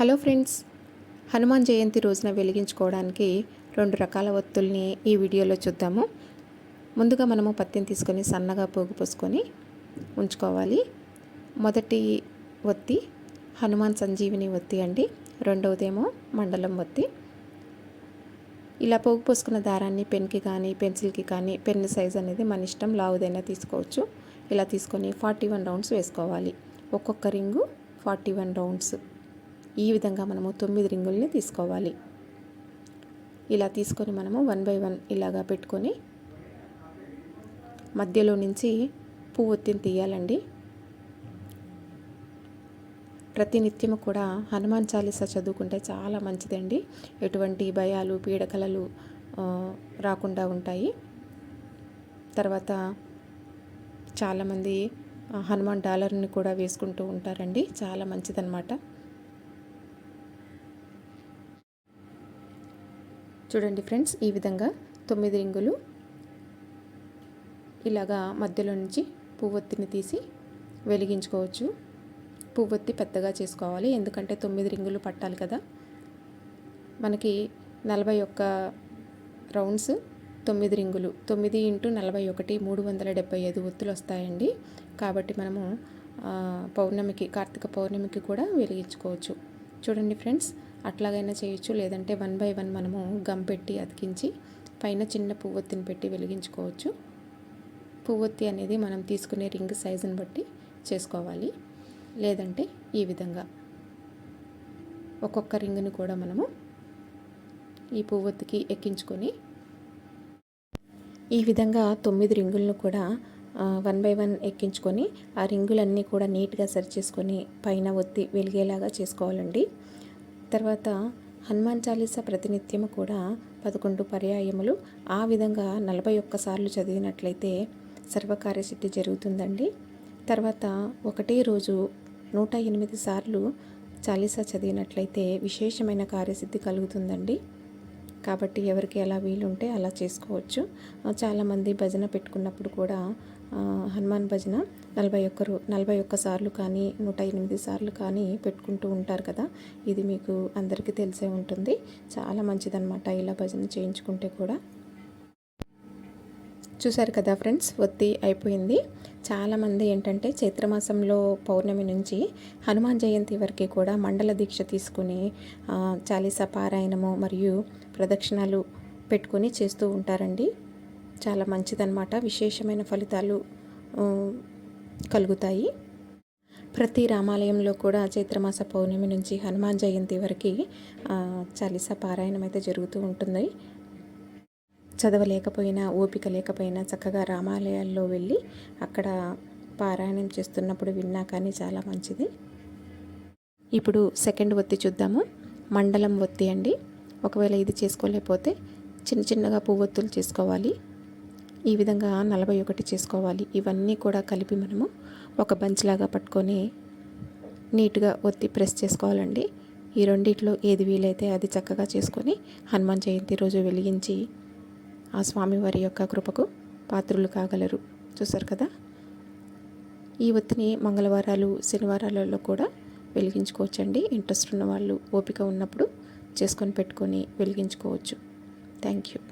Hello friends Hanuman Jayanti రోజున వెలిగించుకోవడానికి రెండు రకాల ఒత్తుల్ని ఈ వీడియోలో చూద్దాము. ముందుగా మనము పత్తిని తీసుకొని సన్నగా పోగు పోసుకొని ఉంచుకోవాలి. మొదటి ఒత్తి హనుమాన్ సంజీవిని ఒత్తి అండి. రెండవదేమో మండలం ఒత్తి. ఇలా పోగు పోసుకున్న దారాన్ని పెన్కి కానీ పెన్సిల్కి కానీ పెన్ సైజ్ అనేది మన ఇష్టం లావుదైనా తీసుకోవచ్చు. ఇలా తీసుకొని ఫార్టీ వన్ రౌండ్స్ వేసుకోవాలి. ఒక్కొక్క రింగు ఫార్టీ వన్ రౌండ్స్. ఈ విధంగా మనము తొమ్మిది రింగుల్ని తీసుకోవాలి. ఇలా తీసుకొని మనము వన్ బై వన్ ఇలాగా పెట్టుకొని మధ్యలో నుంచి పువ్వు ఒత్తిని తీయాలండి. ప్రతినిత్యము కూడా హనుమాన్ చాలీసా చదువుకుంటే చాలా మంచిదండి. ఎటువంటి భయాలు పీడకలలు రాకుండా ఉంటాయి. తర్వాత చాలామంది హనుమాన్ డాలర్ని కూడా వేసుకుంటూ ఉంటారండి. చాలా మంచిదన్నమాట. చూడండి ఫ్రెండ్స్ ఈ విధంగా తొమ్మిది రింగులు ఇలాగా మధ్యలో నుంచి పువ్వొత్తిని తీసి వెలిగించుకోవచ్చు. పువ్వొత్తి పెద్దగా చేసుకోవాలి ఎందుకంటే తొమ్మిది రింగులు పట్టాలి కదా. మనకి నలభై ఒక్క రౌండ్స్ తొమ్మిది రింగులు తొమ్మిది ఇంటూ నలభై ఒకటి మూడు వందల డెబ్బై ఐదు ఒత్తులు వస్తాయండి. కాబట్టి మనము పౌర్ణమికి కార్తీక పౌర్ణమికి కూడా వెలిగించుకోవచ్చు. చూడండి ఫ్రెండ్స్ అట్లాగైనా చేయొచ్చు. లేదంటే వన్ బై వన్ మనము గమ్ పెట్టి అతికించి పైన చిన్న పువ్వొత్తిని పెట్టి వెలిగించుకోవచ్చు. పువ్వొత్తి అనేది మనం తీసుకునే రింగ్ సైజుని బట్టి చేసుకోవాలి. లేదంటే ఈ విధంగా ఒక్కొక్క రింగుని కూడా మనము ఈ పువ్వొత్తికి ఎక్కించుకొని ఈ విధంగా తొమ్మిది రింగులను కూడా వన్ బై వన్ ఎక్కించుకొని ఆ రింగులన్నీ కూడా నీట్గా సరి చేసుకొని పైన ఒత్తి వెలిగేలాగా చేసుకోవాలండి. తర్వాత హనుమాన్ చాలీసా ప్రతినిత్యము కూడా పదకొండు పర్యాయములు. ఆ విధంగా నలభై ఒక్కసార్లు చదివినట్లయితే సర్వకార్యసిద్ధి జరుగుతుందండి. తర్వాత ఒకటే రోజు నూట ఎనిమిది సార్లు చాలీసా చదివినట్లయితే విశేషమైన కార్యసిద్ధి కలుగుతుందండి. కాబట్టి ఎవరికి ఎలా వీలుంటే అలా చేసుకోవచ్చు. చాలామంది భజన పెట్టుకున్నప్పుడు కూడా హనుమాన్ భజన నలభై ఒక్క రో నలభై ఒక్క సార్లు కానీ నూట ఎనిమిది సార్లు కానీ పెట్టుకుంటూ ఉంటారు కదా. ఇది మీకు అందరికీ తెలిసే ఉంటుంది. చాలా మంచిదన్నమాట ఇలా భజన చేయించుకుంటే కూడా. చూశారు కదా ఫ్రెండ్స్ ఒత్తి అయిపోయింది. చాలామంది ఏంటంటే చైత్రమాసంలో పౌర్ణమి నుంచి హనుమాన్ జయంతి వరకు కూడా మండల దీక్ష తీసుకుని చాలీసా పారాయణము మరియు ప్రదక్షిణాలు పెట్టుకొని చేస్తూ ఉంటారండి. చాలా మంచిదన్నమాట. విశేషమైన ఫలితాలు కలుగుతాయి. ప్రతి రామాలయంలో కూడా చైత్రమాస పౌర్ణమి నుంచి హనుమాన్ జయంతి వరకు ఆ, చాలీసా పారాయణం అయితే జరుగుతూ ఉంటుంది. చదవలేకపోయినా ఓపిక లేకపోయినా చక్కగా రామాలయాల్లో వెళ్ళి అక్కడ పారాయణం చేస్తున్నప్పుడు విన్నా కానీ చాలా మంచిది. ఇప్పుడు సెకండ్ ఒత్తి చూద్దాము. మండలం ఒత్తి అండి. ఒకవేళ ఇది చేసుకోలేకపోతే చిన్న చిన్నగా పువ్వొత్తులు చేసుకోవాలి. ఈ విధంగా నలభై ఒకటి చేసుకోవాలి. ఇవన్నీ కూడా కలిపి మనము ఒక బంచ్ లాగా పట్టుకొని నీట్గా ఒత్తి ప్రెస్ చేసుకోవాలండి. ఈ రెండిట్లో ఏది వీలైతే అది చక్కగా చేసుకొని హనుమాన్ జయంతి రోజు వెలిగించి ఆ స్వామివారి యొక్క కృపకు పాత్రులు కాగలరు. చూసారు కదా? ఈ ఒత్తిని మంగళవారాలు శనివారాలలో కూడా వెలిగించుకోవచ్చండి. ఇంట్రెస్ట్ ఉన్న వాళ్ళు ఓపిక ఉన్నప్పుడు చేసుకొని పెట్టుకొని వెలిగించుకోవచ్చు. Thank you.